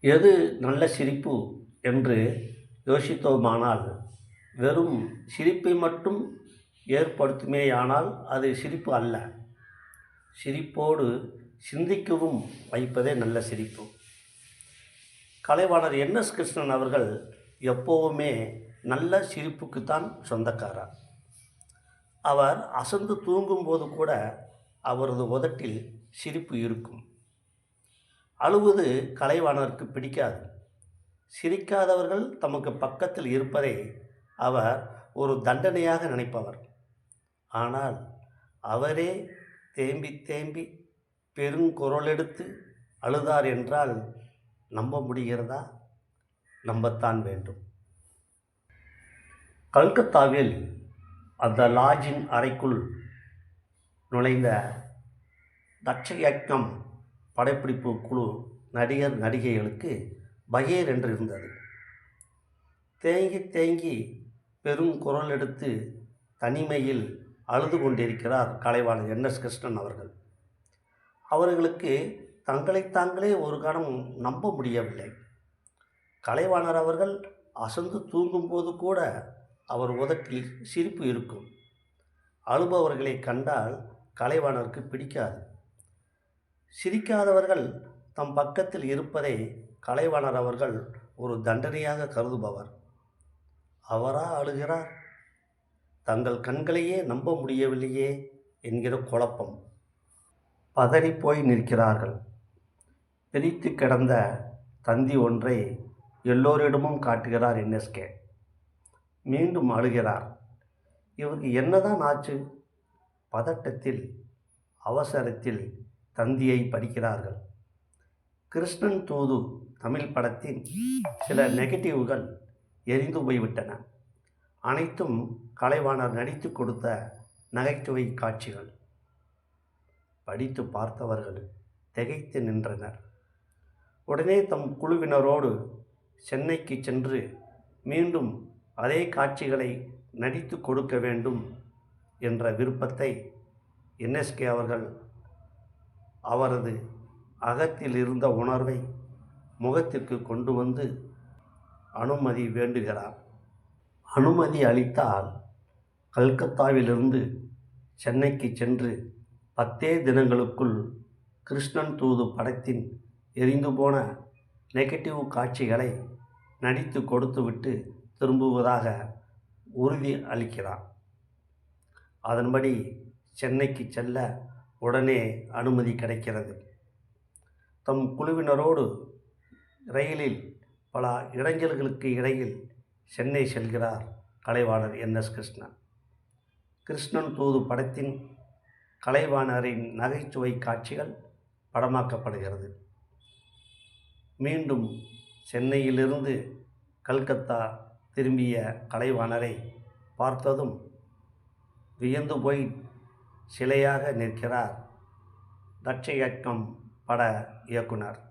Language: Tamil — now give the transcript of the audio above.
எது நல்ல சிரிப்பு என்று யோசித்தோமானால் வெறும் சிரிப்பை மட்டும் ஏற்படுத்துமேயானால் அது சிரிப்பு அல்ல. சிரிப்போடு சிந்திக்கவும் வைப்பதே நல்ல சிரிப்பு. கலைவாணர் என். எஸ். கிருஷ்ணன் அவர்கள் எப்போவுமே நல்ல சிரிப்புக்குத்தான் சொந்தக்காரர். அவர் அசந்து தூங்கும்போது கூட அவரது உதட்டில் சிரிப்பு இருக்கும். அழுவது கலைவாணருக்கு பிடிக்காது. சிரிக்காதவர்கள் தமக்கு பக்கத்தில் இருப்பதை அவர் ஒரு தண்டனையாக நினைப்பவர். ஆனால் அவரே தேம்பி தேம்பி பெருங்குரலெடுத்து அழுதார் என்றால் நம்ப முடிகிறதா? நம்பத்தான் வேண்டும். கல்கத்தாவில் அந்த லாட்ஜின் அறைக்குள் நுழைந்த தட்சயக்னம் படப்பிடிப்பு குழு நடிகர் நடிகைகளுக்கு பகேர் என்று இருந்தது. தேங்கி தேங்கி பெரும் குரல் எடுத்து தனிமையில் அழுது கொண்டிருக்கிறார் கலைவாணர் என்எஸ் கிருஷ்ணன் அவர்கள். அவர்களுக்கு தங்களை தாங்களே ஒரு கணம் நம்ப முடியவில்லை. கலைவாணர் அவர்கள் அசந்து தூங்கும்போது கூட அவர் உதட்டில் சிரிப்பு இருக்கும். அழுபவர்களை கண்டால் கலைவாணருக்கு பிடிக்காது. சிரிக்காதவர்கள் தம் பக்கத்தில் இருப்பதை கலைவாணர் அவர்கள் ஒரு தண்டனையாக கருதுபவர். அவரா அழுகிறார் தங்கள் கண்களையே நம்ப முடியவில்லையே என்கிற குழப்பம். பதறிப்போய் நிற்கிறார்கள். பிரித்து கிடந்த தந்தி ஒன்றை எல்லோரிடமும் காட்டுகிறார் என்எஸ்கே. மீண்டும் அழுகிறார் இவருக்கு என்னதான் ஆச்சு? பதட்டத்தில் அவசரத்தில் தந்தியை படிக்கிறார்கள். கிருஷ்ணன் தூது தமிழ் படத்தின் சில நெகட்டிவ்கள் எரிந்து போய்விட்டன. அனைத்தும் கலைவாணர் நடித்து கொடுத்த நகைச்சுவை காட்சிகள். படித்து பார்த்தவர்கள் திகைத்து நின்றனர். உடனே தம் குழுவினரோடு சென்னைக்கு சென்று மீண்டும் அதே காட்சிகளை நடித்து கொடுக்க வேண்டும் என்ற விருப்பத்தை என்எஸ்கே அவர்கள் அவரது அகத்தில் இருந்த உணர்வை முகத்திற்கு கொண்டு வந்து அனுமதி வேண்டுகிறார். அனுமதி அளித்தால் கல்கத்தாவிலிருந்து சென்னைக்கு சென்று பத்தே தினங்களுக்குள் கிருஷ்ணன் தூது படத்தின் எரிந்து போன நெகட்டிவ் காட்சிகளை நடித்து கொடுத்துவிட்டு திரும்புவதாக உறுதி அளிக்கிறார். அதன்படி சென்னைக்கு செல்ல உடனே அனுமதி கிடைக்கிறது. தம் குழுவினரோடு ரயிலில் பல இடைஞ்சல்களுக்கு இடையில் சென்னை செல்கிறார் கலைவாணர் என். எஸ். கிருஷ்ணன். கிருஷ்ணன் தூது படத்தின் கலைவாணரின் நகைச்சுவை காட்சிகள் படமாக்கப்படுகிறது. மீண்டும் சென்னையிலிருந்து கல்கத்தா திரும்பிய கலைவாணரை பார்த்ததும் வியந்து போய் சிலையாக நிற்கிறார். தட்சயக்கம் பட இயக்குனர்.